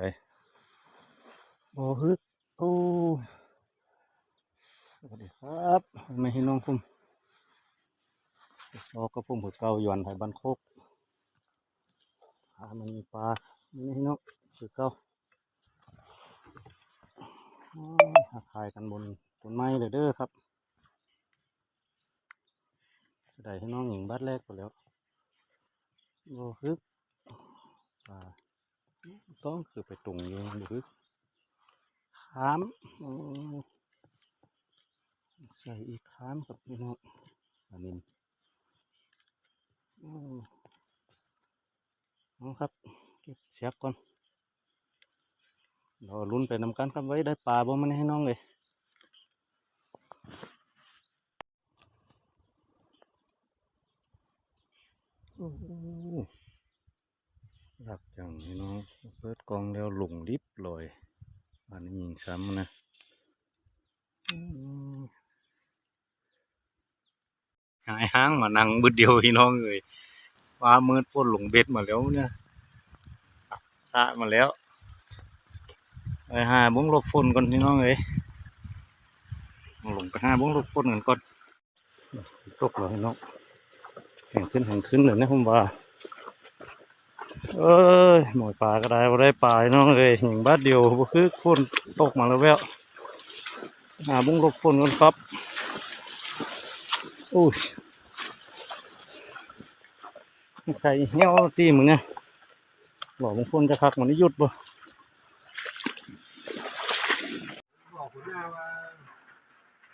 ได้โอ้ฮึโอ้สวัสดีครับไม่ให้น้องพุ่มรอก็พุ่มหัวเก่าหย่อนไทยบ้านโคกหามันมีปลาไม่ให้น้องคือเก่าอ๋อหาายกันบนต้นไม้เลยเด้อครับได้ให้น้องหญิงบัดแรกไปแล้วโอ้ฮึ ต้องคือไปตรงอยู่หรือขามใส่อีกขามกับพี่น้องอันนี้โอ้อาครับเก็บเสียบก่อนเราลุ้นไปนำกันครับไว้ได้ปลาบ่มันให้น้องเลยโอ้ หลับจังพี่น้องเปิดกล่องแล้วหลงลิบลอยอันนี้ยิงซ้ำนะหายห้างมานั่งบึดเดียวพี่น้องเลยฟ้ามืดฝนหลงเบ็ดมาแล้วเนี่ยสะมาแล้วไปหาบุ้งหลบฝนก่อนพี่น้องเลยหลงไปหาบุ้งหลบฝนกันก่อนตกเลยพี่น้องแห่งขึ้นแห่งขึ้นเลยนะผมว่า เอ้ยหมอยปลาก็ได้บ่ได้ปลาเนาะเลยหญิงบ้านเดียวบ่คือฝนตกมาแล้วแววหาบุ้งลบฝนกันครับโอ้ยใส่เหี้ยวตีมึงเนี่ยหล่อบุ้งฝนจะคักมันนี่หยุดบ่บอกคุณแม่ว่า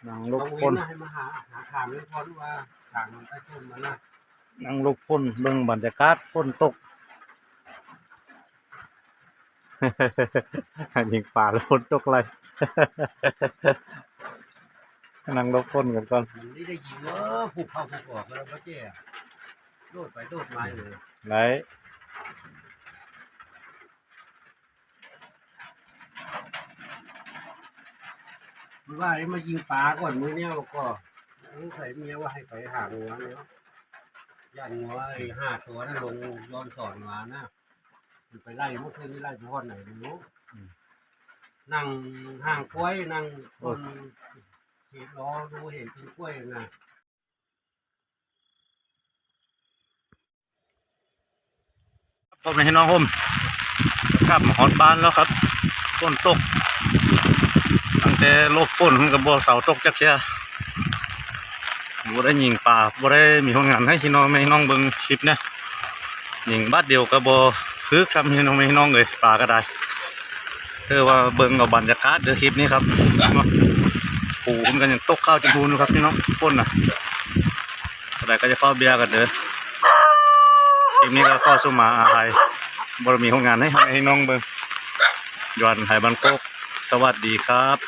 นั่งลบฝนนให้มาหาหาทางให้พ้นว่าทางมันใต้ต้นมันนะนั่งลบฝนเบิ่งบรรยากาศฝนตก ยิงปลาแล้วฝนตกไรนั่งหลบฝนกันก่อนมันนี่ได้ยินเออผูกเข้าผูกออกแล้วก็เจ๊โดดไปโดดมาอยู่ไหนมันว่าไอ้มายิงปลาก่อนมือเนี้ยก็ใส่เมียว่าให้ไปหางัวเนาะยันงัวไอ้ห้าตัวนั่นลงย้อนสอนมานะ มันไปไล่เมื่อคืนนี้ไล่ไปทอดไหนไม่รู้นั่งห่างกล้วยนั่งคนเห็นรอดูเห็นกินกล้วยนะพ่อแม่พี่น้องผมกลับมาฮอดบ้านแล้วครับฝนตกตั้งแต่ลบฝนกับบัวเสาตกจักเชียบัได้ยิงป่าบัได้มีผลงานให้พี่น้องไม่น้องเบิ่งคลิปนะยิงบาดเดียวกับบั คือคำพี่น้องไม่น้องเลยป่าก็ได้คือว่าเบิ่งกับบรรยากาศเดี๋ยวคลิปนี้ครับปูมันกันอยังตกข้าวจนพูนดูครับพี่น้องฝนนะอะไรก็จะเฝ้าเบียร์กันเด้อคลิปนี้ก็ข้อสุมาอาไทยบรมีผลงานให้ให้น้องเบิ้งยอนไทยบันโคกสวัสดีครับ